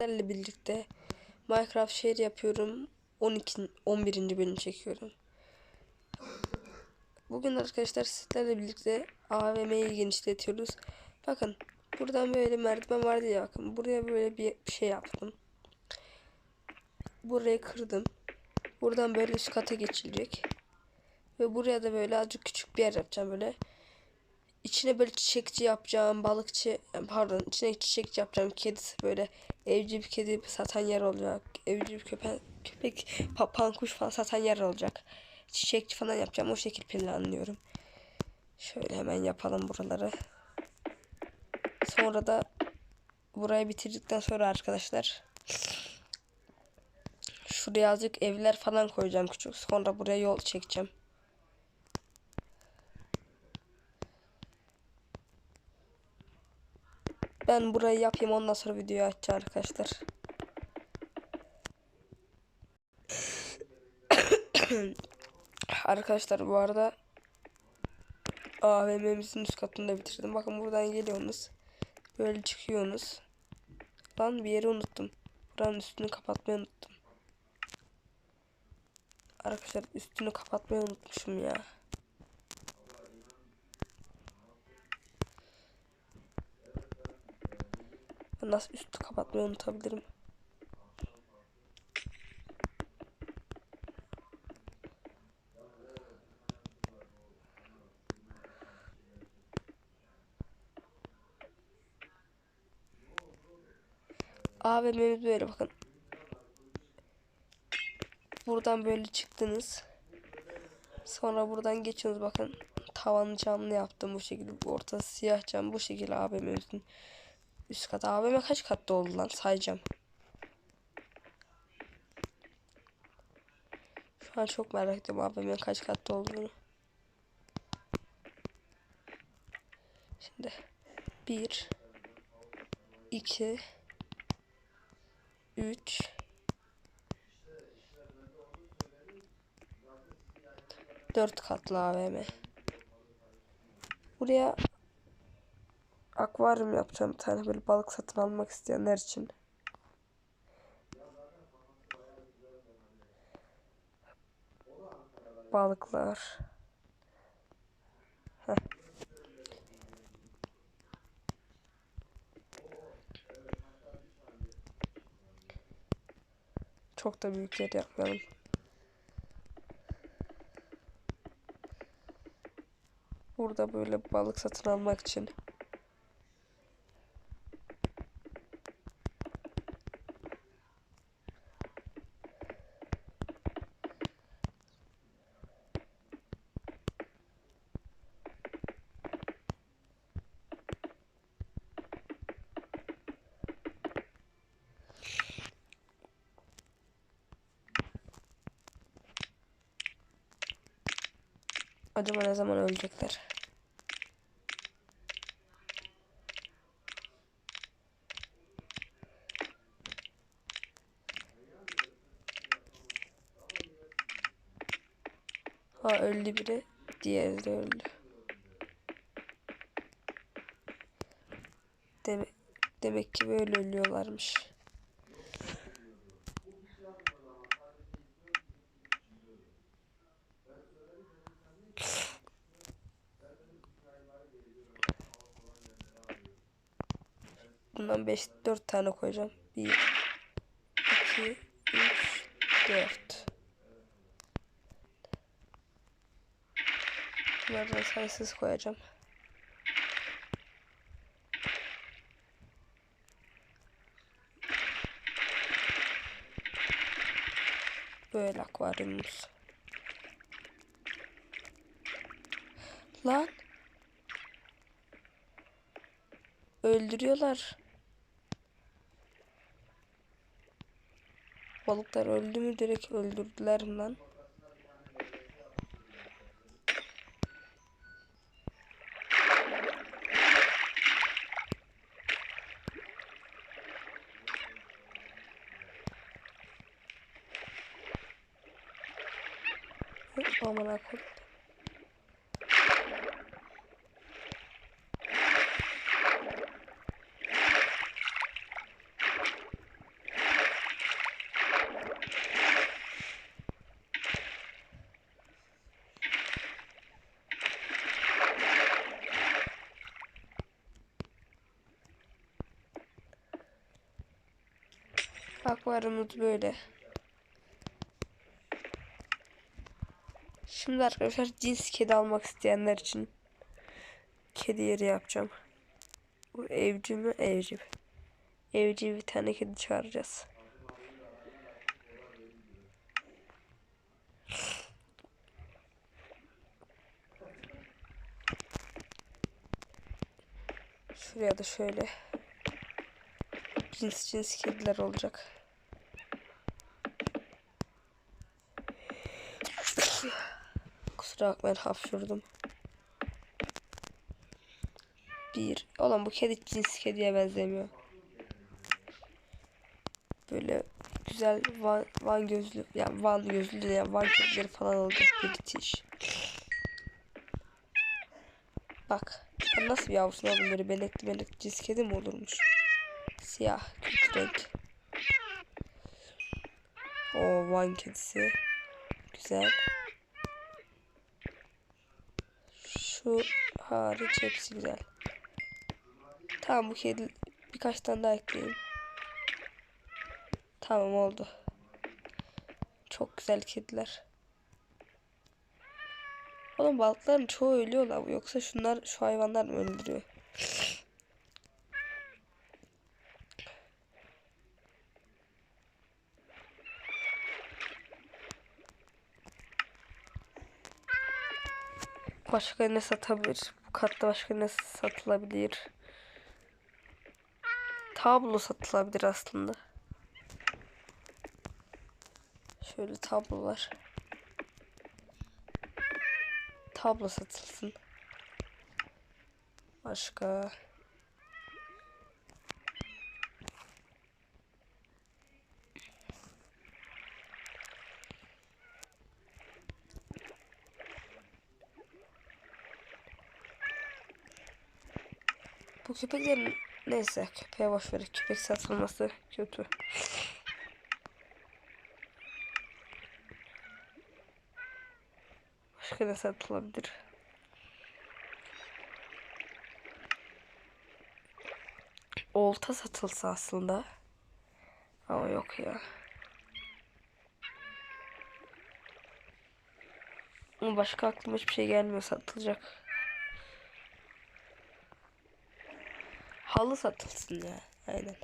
sizlerle birlikte Minecraft şehir yapıyorum. 12 11. bölüm çekiyorum. Bugün arkadaşlar sizlerle birlikte AVM'yi genişletiyoruz. Bakın buradan böyle merdiven vardı ya bakın buraya böyle bir şey yaptım. Burayı kırdım. Buradan böyle üst kata geçilecek. Ve buraya da böyle azıcık küçük bir yer yapacağım böyle. İçine böyle çiçekçi yapacağım, balıkçı, pardon içine çiçekçi yapacağım. Kedisi böyle evcil bir kedi satan yer olacak. Evcil bir köpek, köpek papan kuş falan satan yer olacak. Çiçekçi falan yapacağım. O şekil planlıyorum. Şöyle hemen yapalım buraları. Sonra da burayı bitirdikten sonra arkadaşlar şuraya azıcık evler falan koyacağım küçük. Sonra buraya yol çekeceğim. Ben burayı yapayım ondan sonra videoyu açacağım arkadaşlar. arkadaşlar bu arada AVM'mizin üst katını da bitirdim. Bakın buradan geliyorsunuz. Böyle çıkıyorsunuz. Lan bir yeri unuttum. Buranın üstünü kapatmayı unuttum. Arkadaşlar üstünü kapatmayı unutmuşum ya. Nasıl üstü kapatmayı unutabilirim? AVM'miz böyle bakın. Buradan böyle çıktınız. Sonra buradan geçiyorsunuz bakın. Tavanı camlı yaptım bu şekilde. Ortası siyah cam bu şekilde AVM'mizin üst kat. AVM kaç katta oldu lan sayacağım. Şu an çok merak ediyorum AVM kaç katta olduğunu. Şimdi 1 2 3 4 katlı AVM. Buraya akvaryum yapacağım bir tane böyle balık satın almak isteyenler için. Balıklar. Heh. Çok da büyük yer yapmayalım. Burada böyle balık satın almak için Acaba ne zaman ölecekler? Ha öldü biri. Diğeri de öldü. Demek, demek ki böyle ölüyorlarmış. 5 4 tane koyacağım. 1 2 3 4 Bunlardan sayısız koyacağım. Böyle akvaryumumuz. Lan. Öldürüyorlar. Balıklar öldü mü direkt öldürdüler lan? Aman akıllı. Akvaryumumuz böyle. Şimdi arkadaşlar cins kedi almak isteyenler için kedi yeri yapacağım. Bu evcil mi? Evcil. Evcil bir tane kedi çağıracağız. Şuraya da şöyle cins cins kediler olacak. Kusura bakmayın hapşurdum. Bir. Oğlum bu kedi cins kediye benzemiyor. Böyle güzel van, van gözlü yani van gözlü de yani van kedileri falan olacak British. Bak. Sen nasıl bir yavrusun oğlum böyle benekli benekli cins kedi mi olurmuş? Siyah. Kötü renk. O van kedisi. Güzel. Şu hariç hepsi güzel. Tamam bu kedi birkaç tane daha ekleyeyim. Tamam oldu. Çok güzel kediler. Oğlum balıkların çoğu ölüyorlar. Yoksa şunlar şu hayvanlar mı öldürüyor? Başka ne satabilir? Bu katta başka ne satılabilir? Tablo satılabilir aslında. Şöyle tablolar. Tablo satılsın. Başka. Köpeklerin neyse köpeğe boş ver. Köpek satılması kötü. Başka ne satılabilir? Olta satılsa aslında. Ama yok ya. Başka aklıma hiçbir şey gelmiyor satılacak. Halı satılsın ya. Aynen.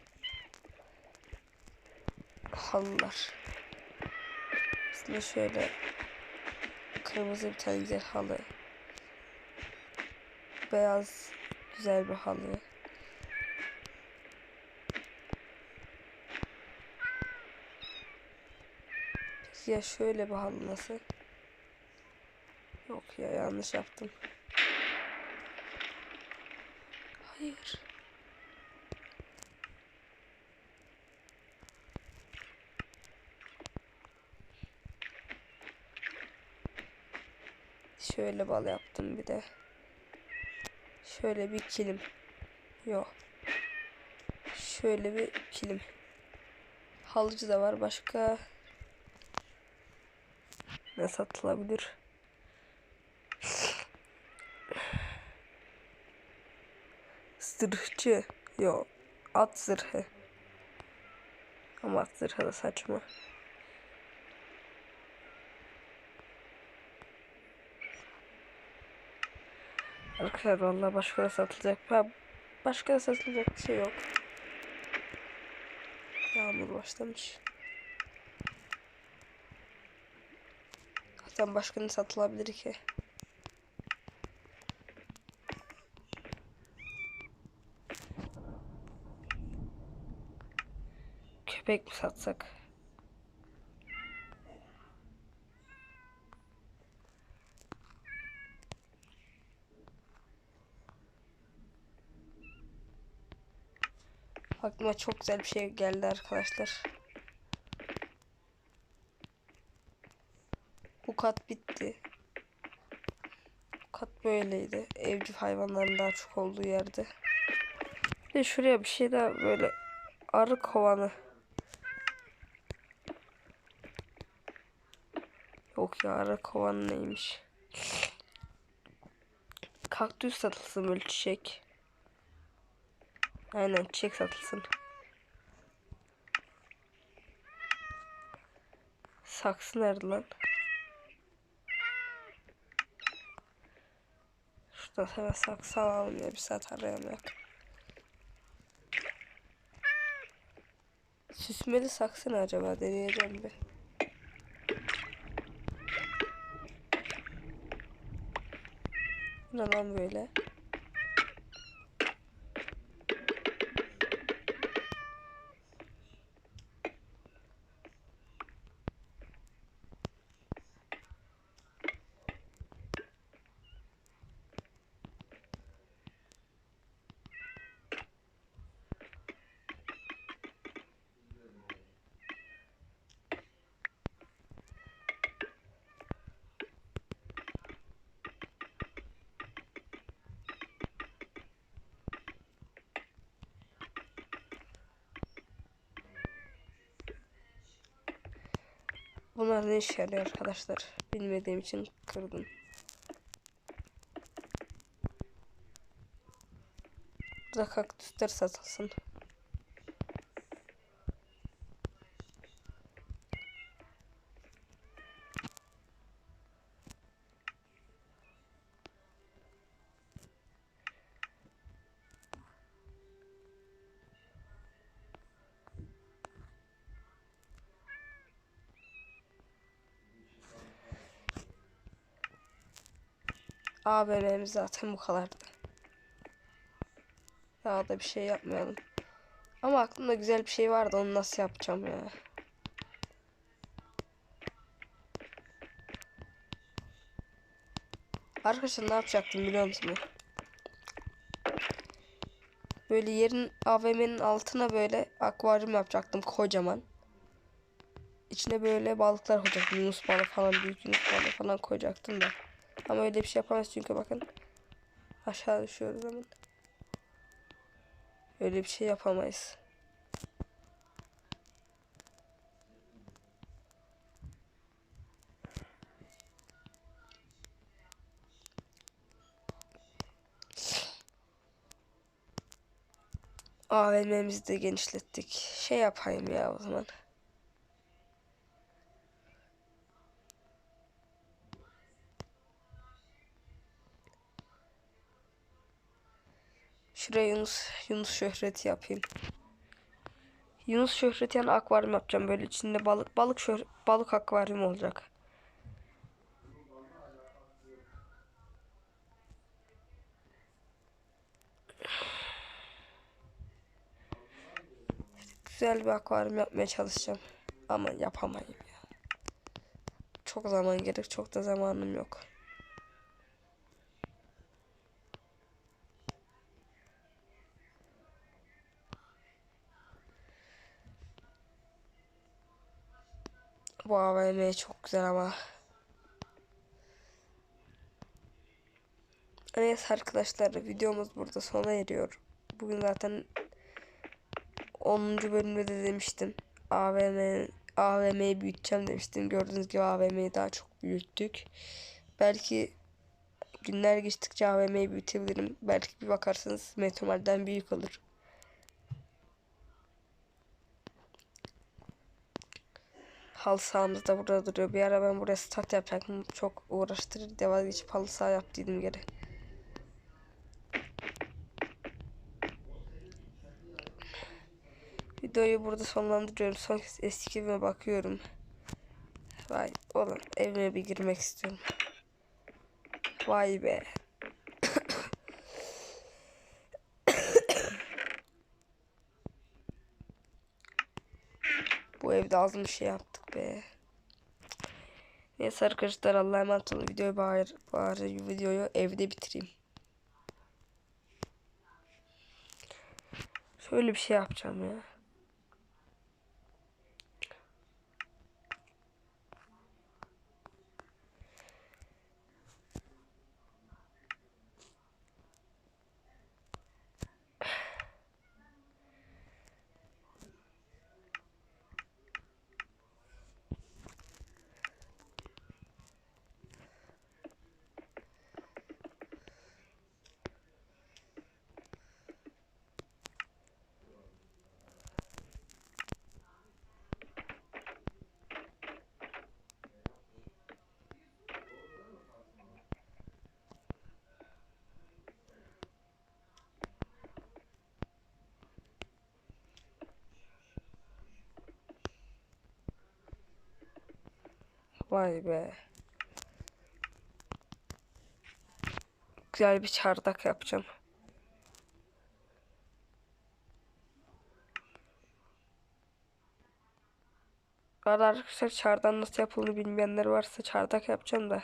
Halılar. Aslında şöyle kırmızı bir tane güzel halı. Beyaz güzel bir halı. Ya şöyle bir halı nasıl? Yok ya yanlış yaptım. Şöyle bal yaptım bir de. Şöyle bir kilim. Yok. Şöyle bir kilim. Halıcı da var. Başka ne satılabilir? Zırhçı. Yok. At zırhı. Ama at zırhı da saçma. Arkadaşlar vallahi başka da satılacak. Başka da satılacak bir şey yok. Yağmur başlamış. Zaten başka ne satılabilir ki? Köpek mi satsak? Aklıma çok güzel bir şey geldi arkadaşlar. Bu kat bitti. Bu kat böyleydi. Evcil hayvanların daha çok olduğu yerde. Ve şuraya bir şey daha böyle arı kovanı. Yok ya arı kovanı neymiş? Kaktüs satılsın böyle çiçek. Aynen çiçek satılsın. Saksı nerede lan? Şuradan hemen saksı alalım ya bir saat arayamayak. Süsmeli saksı ne acaba deneyeceğim bir. Bu Ne lan böyle? Bunlar ne işe yarıyor arkadaşlar? Bilmediğim için kırdım. Burada kaktüsler satılsın. AVM'miz zaten bu kadardı. Daha da bir şey yapmayalım. Ama aklımda güzel bir şey vardı onu nasıl yapacağım ya. Arkadaşlar ne yapacaktım biliyor musunuz? Böyle yerin AVM'nin altına böyle akvaryum yapacaktım kocaman. İçine böyle balıklar koyacaktım. Yunus balığı falan büyük Yunus balığı falan koyacaktım da. Ama öyle bir şey yapamayız çünkü bakın. Aşağı düşüyoruz hemen. Öyle bir şey yapamayız. AVM'mizi de genişlettik. Şey yapayım ya o zaman. Şuraya Yunus, Yunus şöhreti yapayım. Yunus şöhreti yani akvaryum yapacağım böyle içinde balık balık şöhr balık akvaryum olacak. Güzel bir akvaryum yapmaya çalışacağım. Ama yapamayayım ya. Çok zaman gerek, çok da zamanım yok. Bu AVM çok güzel ama. Neyse arkadaşlar videomuz burada sona eriyor. Bugün zaten 10. bölümde de demiştim. AVM AVM'yi büyüteceğim demiştim. Gördüğünüz gibi AVM'yi daha çok büyüttük. Belki günler geçtikçe AVM'yi büyütebilirim. Belki bir bakarsınız Metromal'den büyük olur. Halı sahamız da burada duruyor. Bir ara ben buraya start yapacaktım. Çok uğraştırır diye vazgeçip halı saha yaptıydım geri. Videoyu burada sonlandırıyorum. Son kez eski evime bakıyorum. Vay oğlum evime bir girmek istiyorum. Vay be. Bu evde az bir şey yaptık be. Neyse arkadaşlar Allah'a emanet olun. Videoyu bari, bari videoyu evde bitireyim. Şöyle bir şey yapacağım ya. Vay be. Güzel bir çardak yapacağım. Valla arkadaşlar çardan nasıl yapıldığını bilmeyenler varsa çardak yapacağım da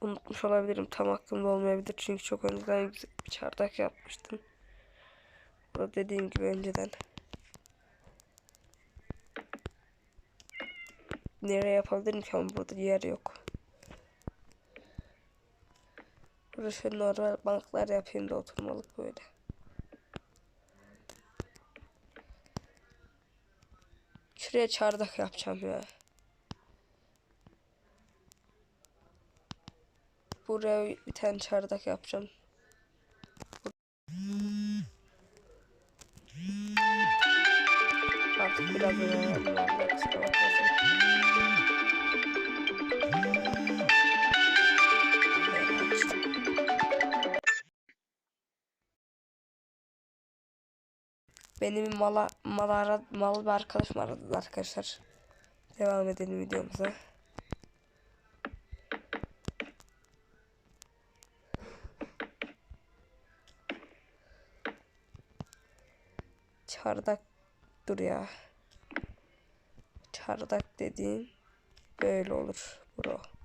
unutmuş olabilirim. Tam aklımda olmayabilir çünkü çok önceden bir çardak yapmıştım. Bu dediğim gibi önceden. Nereye yapabilirim ki ama burada yer yok. Burada şöyle normal banklar yapayım da oturmalık böyle. Şuraya çardak yapacağım ya. Buraya bir tane çardak yapacağım. Artık biraz. Kusura Benim mala mala ara, mal bir arkadaşım aradı arkadaşlar. Devam edelim videomuza. Çardak dur ya. Çardak dediğin böyle olur bro.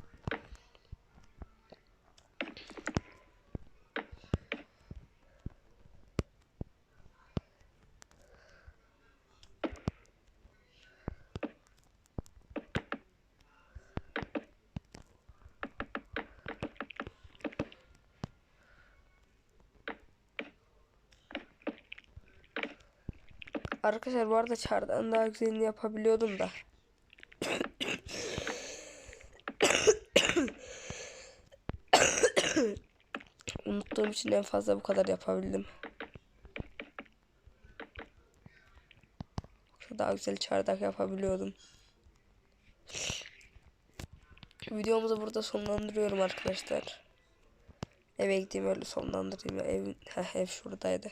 Arkadaşlar bu arada çardan daha güzelini yapabiliyordum da. Unuttuğum için en fazla bu kadar yapabildim. Daha güzel çardak yapabiliyordum. Videomuzu burada sonlandırıyorum arkadaşlar. Eve gideyim öyle sonlandırayım. Ev, heh, ev şuradaydı.